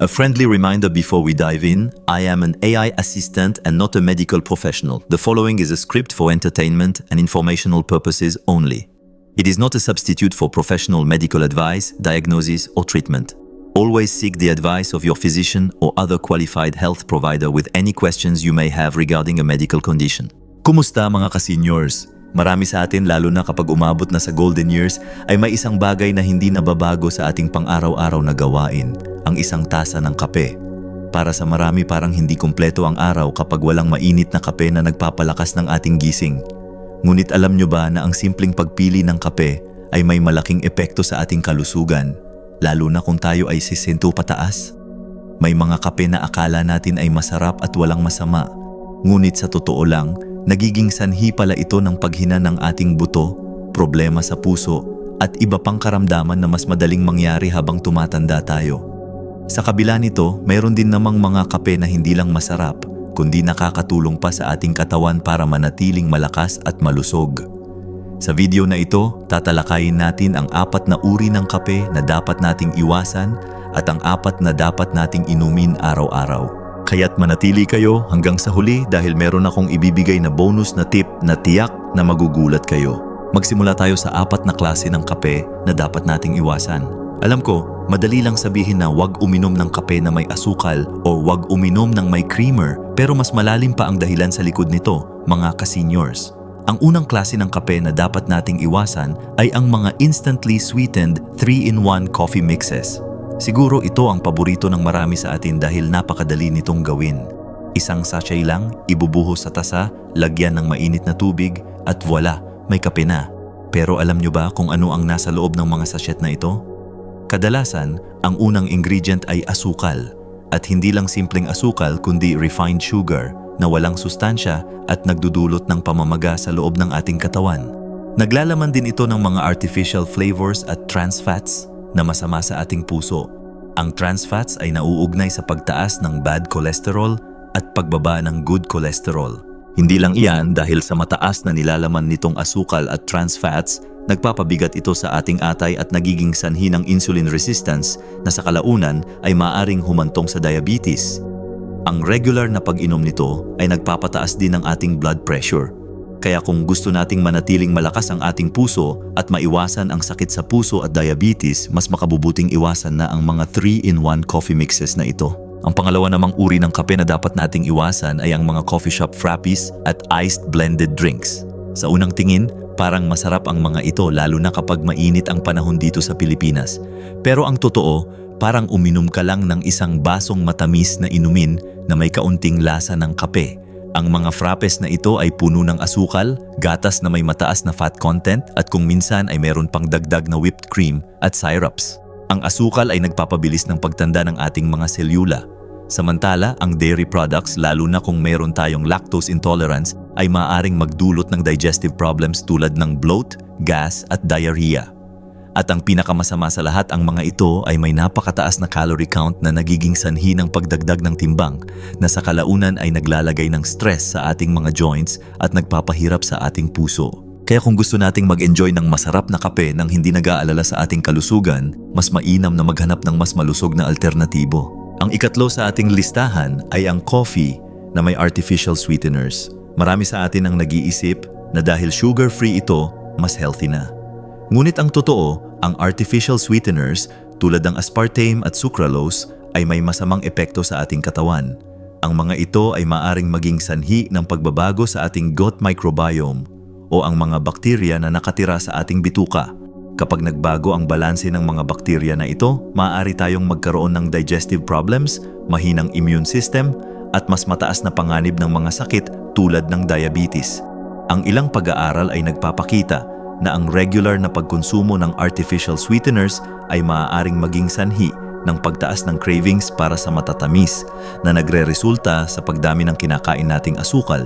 A friendly reminder before we dive in I am an AI assistant and not a medical professional. The following is a script for entertainment and informational purposes only. It is not a substitute for professional medical advice, diagnosis, or treatment. Always seek the advice of your physician or other qualified health provider with any questions you may have regarding a medical condition. Kumusta mga ka-seniors? Marami sa atin lalo na kapag umabot na sa golden years ay may isang bagay na hindi nababago sa ating pang-araw-araw na gawain, ang isang tasa ng kape. Para sa marami parang hindi kumpleto ang araw kapag walang mainit na kape na nagpapalakas ng ating gising. Ngunit alam nyo ba na ang simpleng pagpili ng kape ay may malaking epekto sa ating kalusugan, lalo na kung tayo ay sisinto pataas? May mga kape na akala natin ay masarap at walang masama, ngunit sa totoo lang, nagiging sanhi pala ito ng paghina ng ating buto, problema sa puso, at iba pang karamdaman na mas madaling mangyari habang tumatanda tayo. Sa kabila nito, mayroon din namang mga kape na hindi lang masarap, kundi nakakatulong pa sa ating katawan para manatiling malakas at malusog. Sa video na ito, tatalakayin natin ang apat na uri ng kape na dapat nating iwasan at ang apat na dapat nating inumin araw-araw. Kaya't manatili kayo hanggang sa huli dahil meron akong ibibigay na bonus na tip na tiyak na magugulat kayo. Magsimula tayo sa apat na klase ng kape na dapat nating iwasan. Alam ko, madali lang sabihin na wag uminom ng kape na may asukal o wag uminom ng may creamer pero mas malalim pa ang dahilan sa likod nito, mga ka-seniors. Ang unang klase ng kape na dapat nating iwasan ay ang mga instantly sweetened 3-in-1 coffee mixes. Siguro ito ang paborito ng marami sa atin dahil napakadali nitong gawin. Isang sachet lang, ibubuhos sa tasa, lagyan ng mainit na tubig, at voila, may kape na. Pero alam nyo ba kung ano ang nasa loob ng mga sachet na ito? Kadalasan, ang unang ingredient ay asukal. At hindi lang simpleng asukal kundi refined sugar na walang sustansya at nagdudulot ng pamamaga sa loob ng ating katawan. Naglalaman din ito ng mga artificial flavors at trans fats na masama sa ating puso. Ang trans fats ay nauugnay sa pagtaas ng bad cholesterol at pagbaba ng good cholesterol. Hindi lang iyan dahil sa mataas na nilalaman nitong asukal at trans fats, nagpapabigat ito sa ating atay at nagiging sanhi ng insulin resistance na sa kalaunan ay maaring humantong sa diabetes. Ang regular na pag-inom nito ay nagpapataas din ng ating blood pressure kaya kung gusto nating manatiling malakas ang ating puso at maiwasan ang sakit sa puso at diabetes, mas makabubuting iwasan na ang mga 3-in-1 coffee mixes na ito. Ang pangalawa namang uri ng kape na dapat nating iwasan ay ang mga coffee shop frappies at iced blended drinks. Sa unang tingin, parang masarap ang mga ito lalo na kapag mainit ang panahon dito sa Pilipinas. Pero ang totoo, parang uminom ka lang ng isang basong matamis na inumin na may kaunting lasa ng kape. Ang mga frappes na ito ay puno ng asukal, gatas na may mataas na fat content at kung minsan ay meron pang dagdag na whipped cream at syrups. Ang asukal ay nagpapabilis ng pagtanda ng ating mga selula. Samantala, ang dairy products lalo na kung meron tayong lactose intolerance ay maaaring magdulot ng digestive problems tulad ng bloat, gas at diarrhea. At ang pinakamasama sa lahat ang mga ito ay may napakataas na calorie count na nagiging sanhi ng pagdagdag ng timbang na sa kalaunan ay naglalagay ng stress sa ating mga joints at nagpapahirap sa ating puso. Kaya kung gusto nating mag-enjoy ng masarap na kape nang hindi nag-aalala sa ating kalusugan, mas mainam na maghanap ng mas malusog na alternatibo. Ang ikatlo sa ating listahan ay ang coffee na may artificial sweeteners. Marami sa atin ang nag-iisip na dahil sugar-free ito, mas healthy na. Ngunit ang totoo, ang artificial sweeteners tulad ng aspartame at sucralose ay may masamang epekto sa ating katawan. Ang mga ito ay maaring maging sanhi ng pagbabago sa ating gut microbiome o ang mga bakterya na nakatira sa ating bituka. Kapag nagbago ang balanse ng mga bakterya na ito, maaari tayong magkaroon ng digestive problems, mahinang immune system, at mas mataas na panganib ng mga sakit tulad ng diabetes. Ang ilang pag-aaral ay nagpapakita na ang regular na pagkonsumo ng artificial sweeteners ay maaaring maging sanhi ng pagtaas ng cravings para sa matatamis na nagre-resulta sa pagdami ng kinakain nating asukal.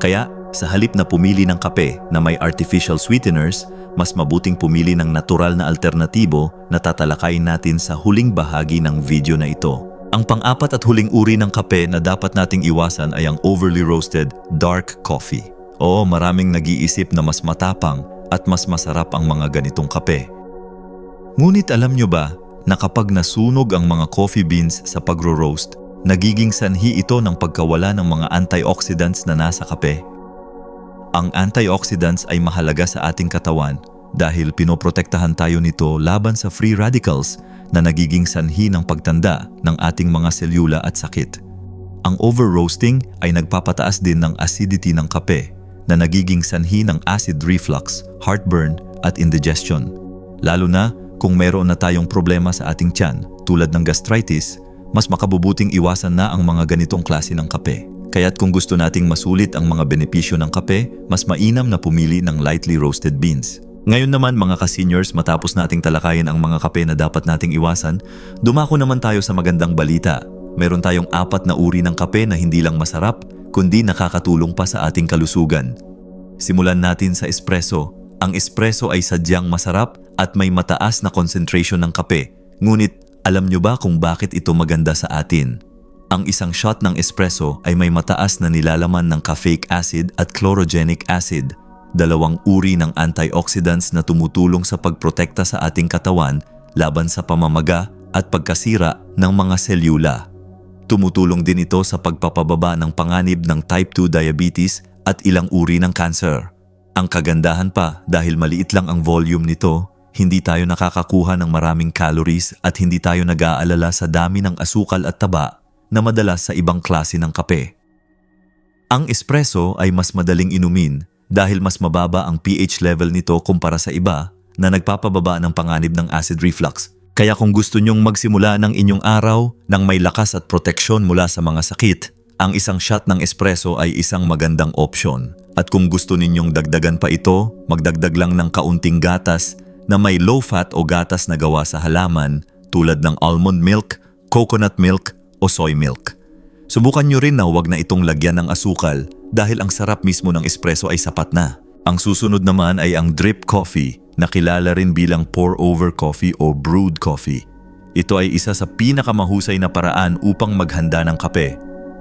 Kaya sa halip na pumili ng kape na may artificial sweeteners, mas mabuting pumili ng natural na alternatibo na tatalakayin natin sa huling bahagi ng video na ito. Ang pang-apat at huling uri ng kape na dapat nating iwasan ay ang overly roasted dark coffee. Oo, maraming nag-iisip na mas matapang at mas masarap ang mga ganitong kape. Ngunit alam nyo ba na kapag nasunog ang mga coffee beans sa pagro-roast, nagiging sanhi ito ng pagkawala ng mga antioxidants na nasa kape. Ang antioxidants ay mahalaga sa ating katawan dahil pinoprotektahan tayo nito laban sa free radicals na nagiging sanhi ng pagtanda ng ating mga selula at sakit. Ang over-roasting ay nagpapataas din ng acidity ng kape na nagiging sanhi ng acid reflux, heartburn at indigestion. Lalo na kung meron na tayong problema sa ating tiyan tulad ng gastritis, mas makabubuting iwasan na ang mga ganitong klase ng kape. Kaya't kung gusto nating masulit ang mga benepisyo ng kape, mas mainam na pumili ng lightly roasted beans. Ngayon naman mga ka-seniors, matapos nating talakayin ang mga kape na dapat nating iwasan, dumako naman tayo sa magandang balita. Meron tayong apat na uri ng kape na hindi lang masarap, kundi nakakatulong pa sa ating kalusugan. Simulan natin sa espresso. Ang espresso ay sadyang masarap at may mataas na concentration ng kape. Ngunit alam nyo ba kung bakit ito maganda sa atin? Ang isang shot ng espresso ay may mataas na nilalaman ng caffeic acid at chlorogenic acid, dalawang uri ng antioxidants na tumutulong sa pagprotekta sa ating katawan laban sa pamamaga at pagkasira ng mga selula. Tumutulong din ito sa pagpapababa ng panganib ng type 2 diabetes at ilang uri ng cancer. Ang kagandahan pa dahil maliit lang ang volume nito, hindi tayo nakakakuha ng maraming calories at hindi tayo nag-aalala sa dami ng asukal at taba na madalas sa ibang klase ng kape. Ang espresso ay mas madaling inumin dahil mas mababa ang pH level nito kumpara sa iba na nagpapababa ng panganib ng acid reflux. Kaya kung gusto nyong magsimula ng inyong araw ng may lakas at proteksyon mula sa mga sakit, ang isang shot ng espresso ay isang magandang opsyon. At kung gusto ninyong dagdagan pa ito, magdagdag lang ng kaunting gatas na may low fat o gatas na gawa sa halaman tulad ng almond milk, coconut milk o soy milk. Subukan nyo rin na huwag na itong lagyan ng asukal dahil ang sarap mismo ng espresso ay sapat na. Ang susunod naman ay ang drip coffee na kilala rin bilang pour-over coffee o brewed coffee. Ito ay isa sa pinakamahusay na paraan upang maghanda ng kape.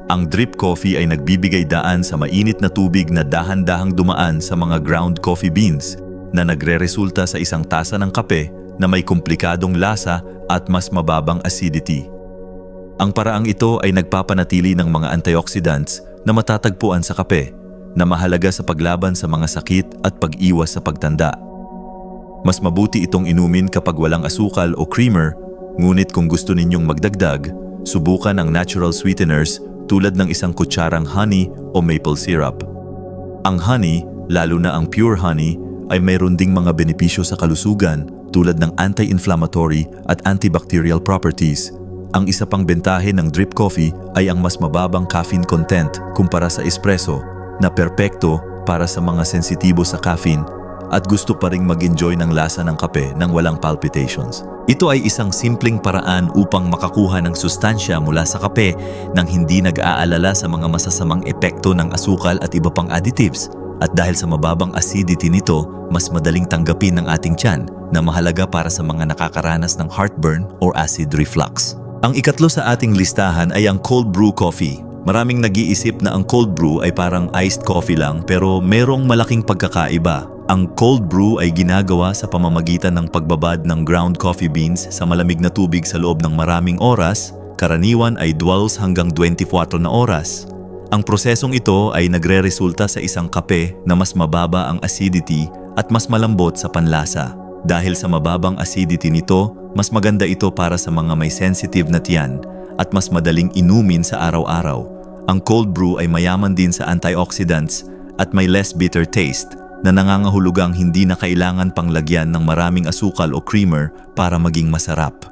Ang drip coffee ay nagbibigay daan sa mainit na tubig na dahan-dahang dumaan sa mga ground coffee beans na nagre-resulta sa isang tasa ng kape na may komplikadong lasa at mas mababang acidity. Ang paraang ito ay nagpapanatili ng mga antioxidants na matatagpuan sa kape na mahalaga sa paglaban sa mga sakit at pag-iwas sa pagtanda. Mas mabuti itong inumin kapag walang asukal o creamer, ngunit kung gusto ninyong magdagdag, subukan ang natural sweeteners tulad ng isang kutsarang honey o maple syrup. Ang honey, lalo na ang pure honey, ay mayroon ding mga benepisyo sa kalusugan tulad ng anti-inflammatory at antibacterial properties. Ang isa pang bentahe ng drip coffee ay ang mas mababang caffeine content kumpara sa espresso na perpekto para sa mga sensitibo sa caffeine at gusto pa ring mag-enjoy ng lasa ng kape nang walang palpitations. Ito ay isang simpleng paraan upang makakuha ng sustansya mula sa kape nang hindi nag-aalala sa mga masasamang epekto ng asukal at iba pang additives. At dahil sa mababang acidity nito, mas madaling tanggapin ng ating tiyan na mahalaga para sa mga nakakaranas ng heartburn or acid reflux. Ang ikatlo sa ating listahan ay ang cold brew coffee. Maraming nag-iisip na ang cold brew ay parang iced coffee lang pero merong malaking pagkakaiba. Ang cold brew ay ginagawa sa pamamagitan ng pagbabad ng ground coffee beans sa malamig na tubig sa loob ng maraming oras, karaniwan ay 12 hanggang 24 na oras. Ang prosesong ito ay nagre-resulta sa isang kape na mas mababa ang acidity at mas malambot sa panlasa. Dahil sa mababang acidity nito, mas maganda ito para sa mga may sensitive na tiyan at mas madaling inumin sa araw-araw. Ang cold brew ay mayaman din sa antioxidants at may less bitter taste na nangangahulugang hindi na kailangan pang lagyan ng maraming asukal o creamer para maging masarap.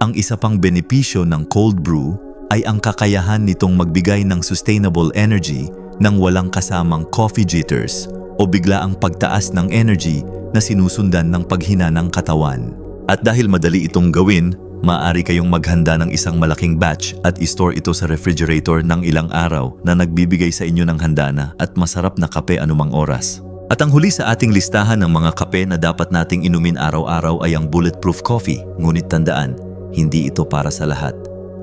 Ang isa pang benepisyo ng cold brew ay ang kakayahan nitong magbigay ng sustainable energy nang walang kasamang coffee jitters o bigla ang pagtaas ng energy na sinusundan ng paghina ng katawan. At dahil madali itong gawin, maaari kayong maghanda ng isang malaking batch at i-store ito sa refrigerator ng ilang araw na nagbibigay sa inyo ng handa na at masarap na kape anumang oras. At ang huli sa ating listahan ng mga kape na dapat nating inumin araw-araw ay ang bulletproof coffee. Ngunit tandaan, hindi ito para sa lahat.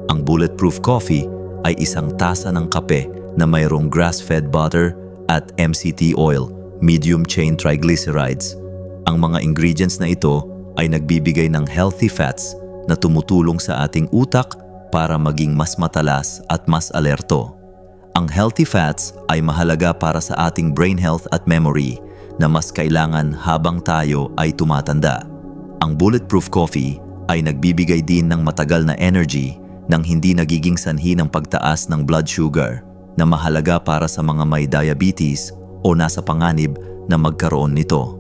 Ang bulletproof coffee ay isang tasa ng kape na mayroong grass-fed butter at MCT oil, medium chain triglycerides. Ang mga ingredients na ito ay nagbibigay ng healthy fats na tumutulong sa ating utak para maging mas matalas at mas alerto. Ang healthy fats ay mahalaga para sa ating brain health at memory na mas kailangan habang tayo ay tumatanda. Ang bulletproof coffee ay nagbibigay din ng matagal na energy nang hindi nagiging sanhi ng pagtaas ng blood sugar na mahalaga para sa mga may diabetes o nasa panganib na magkaroon nito.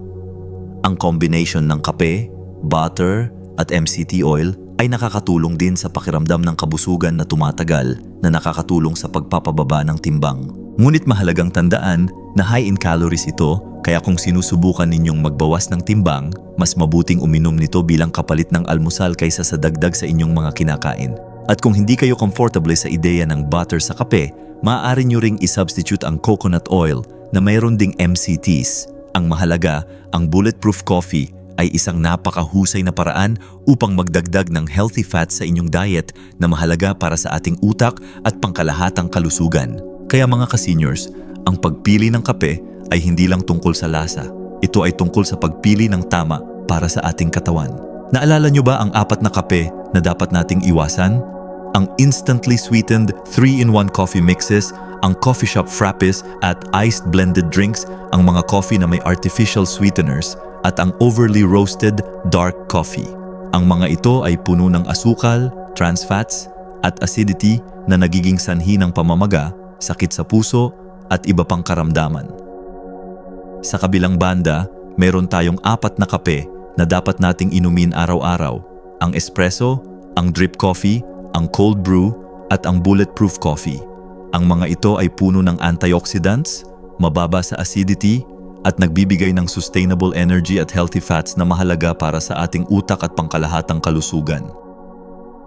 Ang combination ng kape, butter at MCT oil ay nakakatulong din sa pakiramdam ng kabusugan na tumatagal na nakakatulong sa pagpapababa ng timbang. Ngunit mahalagang tandaan na high in calories ito kaya kung sinusubukan ninyong magbawas ng timbang, mas mabuting uminom nito bilang kapalit ng almusal kaysa sa dagdag sa inyong mga kinakain. At kung hindi kayo comfortable sa ideya ng butter sa kape, maaari nyo ring isubstitute ang coconut oil na mayroon ding MCTs. Ang mahalaga, ang bulletproof coffee ay isang napakahusay na paraan upang magdagdag ng healthy fats sa inyong diet na mahalaga para sa ating utak at pangkalahatang kalusugan. Kaya mga ka-seniors, ang pagpili ng kape ay hindi lang tungkol sa lasa. Ito ay tungkol sa pagpili ng tama para sa ating katawan. Naalala nyo ba ang apat na kape na dapat nating iwasan? Ang instantly sweetened 3-in-1 coffee mixes, ang coffee shop frappes at iced blended drinks, ang mga coffee na may artificial sweeteners, at ang overly roasted dark coffee. Ang mga ito ay puno ng asukal, trans fats, at acidity na nagiging sanhi ng pamamaga, sakit sa puso, at iba pang karamdaman. Sa kabilang banda, meron tayong apat na kape na dapat nating inumin araw-araw. Ang espresso, ang drip coffee, ang cold brew, at ang bulletproof coffee. Ang mga ito ay puno ng antioxidants, mababa sa acidity, at nagbibigay ng sustainable energy at healthy fats na mahalaga para sa ating utak at pangkalahatang kalusugan.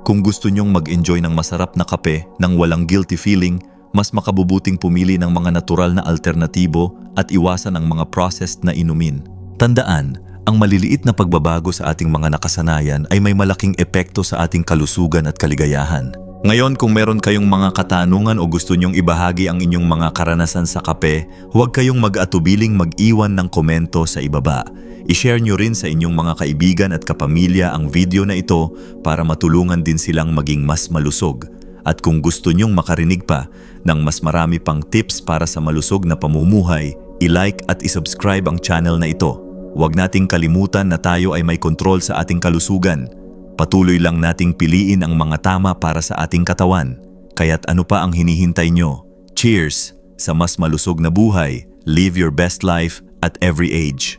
Kung gusto nyong mag-enjoy ng masarap na kape nang walang guilty feeling, mas makabubuting pumili ng mga natural na alternatibo at iwasan ang mga processed na inumin. Tandaan, ang maliliit na pagbabago sa ating mga nakasanayan ay may malaking epekto sa ating kalusugan at kaligayahan. Ngayon kung meron kayong mga katanungan o gusto nyong ibahagi ang inyong mga karanasan sa kape, huwag kayong mag-atubiling mag-iwan ng komento sa ibaba. I-share nyo rin sa inyong mga kaibigan at kapamilya ang video na ito para matulungan din silang maging mas malusog. At kung gusto nyong makarinig pa ng mas marami pang tips para sa malusog na pamumuhay, i-like at i-subscribe ang channel na ito. Huwag nating kalimutan na tayo ay may kontrol sa ating kalusugan. Patuloy lang nating piliin ang mga tama para sa ating katawan. Kaya't ano pa ang hinihintay nyo? Cheers! Sa mas malusog na buhay, live your best life at every age.